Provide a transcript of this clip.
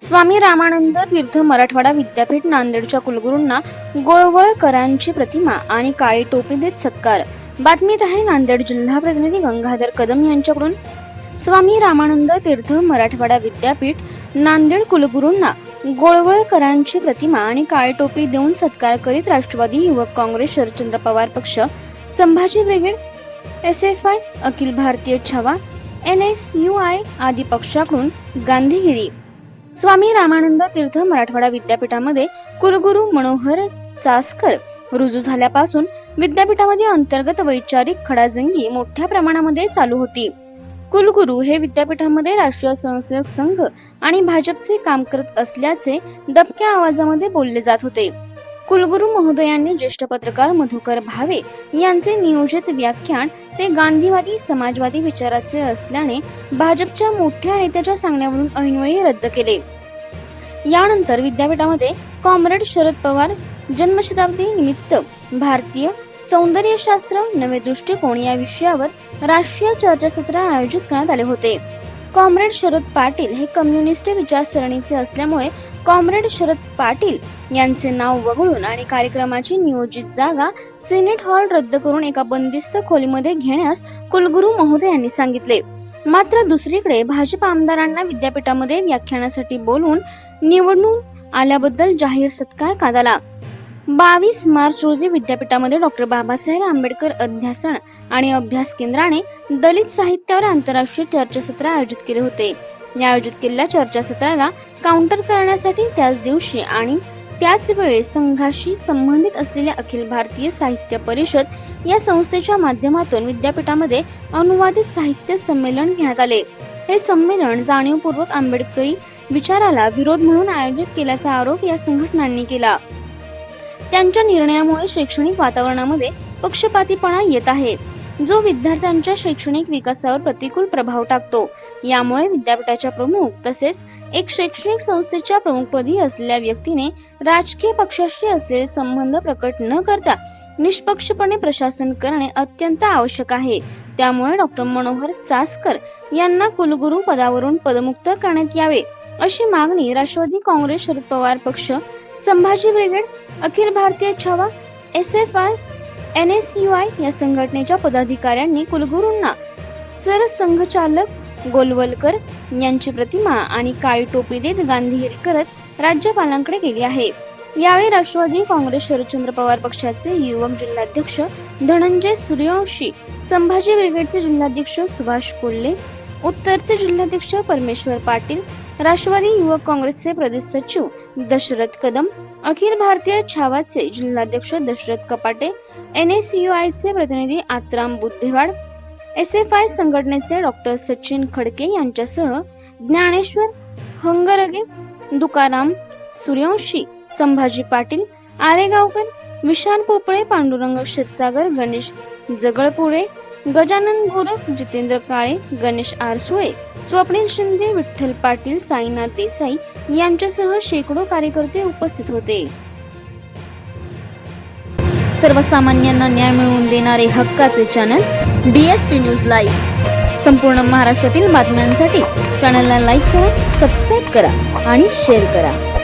स्वामी रामानंद तीर्थ मराठवाडा विद्यापीठ नांदेडच्या कुलगुरूंना गोळवळकरांची प्रतिमा आणि काळी टोपी देत सत्कार. बातमीत आहे नांदेड जिल्हा प्रतिनिधी गंगाधर कदम यांच्याकडून. स्वामी रामानंद तीर्थ मराठवाडा विद्यापीठ नांदेड कुलगुरूंना गोळवळकरांची प्रतिमा आणि काळी टोपी देऊन सत्कार करीत राष्ट्रवादी युवक काँग्रेस शरदचंद्र पवार पक्ष Sambhaji brigade S F I Akhil Bharatiya Chhava N S U I आदी पक्षाकडून गांधीगिरी. स्वामी रामानंद तीर्थ मराठवाडा विद्यापीठामध्ये कुलगुरू मनोहर चासकर रुजू झाल्यापासून विद्यापीठामध्ये अंतर्गत वैचारिक खडाजंगी मोठ्या प्रमाणामध्ये चालू होती. कुलगुरू हे विद्यापीठामध्ये राष्ट्रीय स्वयंसेवक संघ आणि भाजपचे काम करत असल्याचे दबक्या आवाजामध्ये बोलले जात होते. कुलगुरू महोदयांनी ज्येष्ठ पत्रकार मधुकर भावे यांचे नियोजित व्याख्यान ते गांधीवादी समाजवादी विचाराचे असल्याने भाजपच्या मोठ्या नेत्याच्या सांगण्यावरून ऐनवेळी रद्द केले. यानंतर विद्यापीठामध्ये कॉम्रेड शरद पवार जन्मशताब्दी निमित्त भारतीय सौंदर्यशास्त्र नवे दृष्टिकोन या विषयावर राष्ट्रीय चर्चासत्र आयोजित करण्यात आले होते. कॉम्रेड शरद पाटील हे कम्युनिस्ट विचारसरणीचे असल्यामुळे कॉम्रेड शरद पाटील यांचे नाव वगळून आणि कार्यक्रमाची नियोजित जागा सिनेट हॉल रद्द करून एका बंदिस्त खोलीमध्ये घेण्यास कुलगुरू महोदय यांनी सांगितले. मात्र दुसरीकडे भाजप आमदारांना विद्यापीठामध्ये व्याख्यानासाठी बोलून निवडून आल्याबद्दल जाहीर सत्कार कादाला. बावीस मार्च रोजी विद्यापीठामध्ये डॉक्टर बाबासाहेब आंबेडकर अध्यासन आणि अभ्यास केंद्राने दलित साहित्यावर आंतरराष्ट्रीय चर्चासत्र आयोजित केले होते. या आयोजित केलेल्या चर्चासत्राला काउंटर करण्यासाठी त्याच दिवशी आणि त्याच वेळी संघाशी संबंधित असलेल्या अखिल भारतीय साहित्य परिषद या संस्थेच्या माध्यमातून विद्यापीठामध्ये अनुवादित साहित्य संमेलन घेण्यात आले. हे संमेलन जाणीवपूर्वक आंबेडकरी विचाराला विरोध म्हणून आयोजित केल्याचा आरोप या संघटनांनी केला. त्यांच्या निर्णयामुळे शैक्षणिक वातावरणामध्ये पक्षपातीपणा येत आहे. जो विद्यार्थ्यांच्या शैक्षणिक विकासावर प्रतिकूल प्रभाव टाकतो. यामुळे विद्यापीठाच्या प्रमुख तसेच एक शैक्षणिक संस्थेच्या प्रमुखपदी असलेल्या व्यक्तीने राजकीय पक्षाशी असलेले संबंध प्रकट न करता निष्पक्षपणे प्रशासन करणे अत्यंत आवश्यक आहे. त्यामुळे डॉक्टर मनोहर चासकर यांना कुलगुरू पदावरून पदमुक्त करण्यात यावे अशी मागणी राष्ट्रवादी काँग्रेस शरद पवार पक्ष Sambhaji brigade Akhil Bharatiya Chhava S F I N S U I या संघटनेच्या पदाधिकाऱ्यांनी कुलगुरूंना सरसंघचालक गोलवलकर यांची प्रतिमा आणि काळी टोपी देत गांधीगिरी करत राज्यपालांकडे केली आहे. यावेळी राष्ट्रवादी काँग्रेस शरदचंद्र पवार पक्षाचे युवक जिल्हाध्यक्ष धनंजय सूर्यवंशी संभाजी ब्रिगेडचे जिल्हाध्यक्ष सुभाष कोल्हे उत्तरचे जिल्हाध्यक्ष परमेश्वर पाटील राष्ट्रवादी युवक काँग्रेसचे प्रदेश सचिव दशरथ कदम अखिल भारतीय छावाचे जिल्हाध्यक्ष Dashrath Kapate N S U आयचे प्रतिनिधी Atram Buddhewad S F I संघटनेचे डॉक्टर सचिन खडके यांच्यासह ज्ञानेश्वर हंगरगे तुकाराम सूर्यवंशी संभाजी पाटील आरेगावकर विशाल पोपळे पांडुरंग क्षीरसागर गणेश जगळपुळे गजानन गोरख जितेंद्र काळे गणेश आरसुळे स्वप्नील शिंदे विठ्ठल पाटील साईनाथ देसाई यांच्यासह शेकडो कार्यकर्ते उपस्थित होते. सर्वसामान्यांना न्याय मिळवून देणारे हक्काचे चॅनल डीएसपी न्यूज लाईव्ह संपूर्ण महाराष्ट्रातील बातम्यांसाठी चॅनलला लाईक करा सबस्क्राईब करा आणि शेअर करा.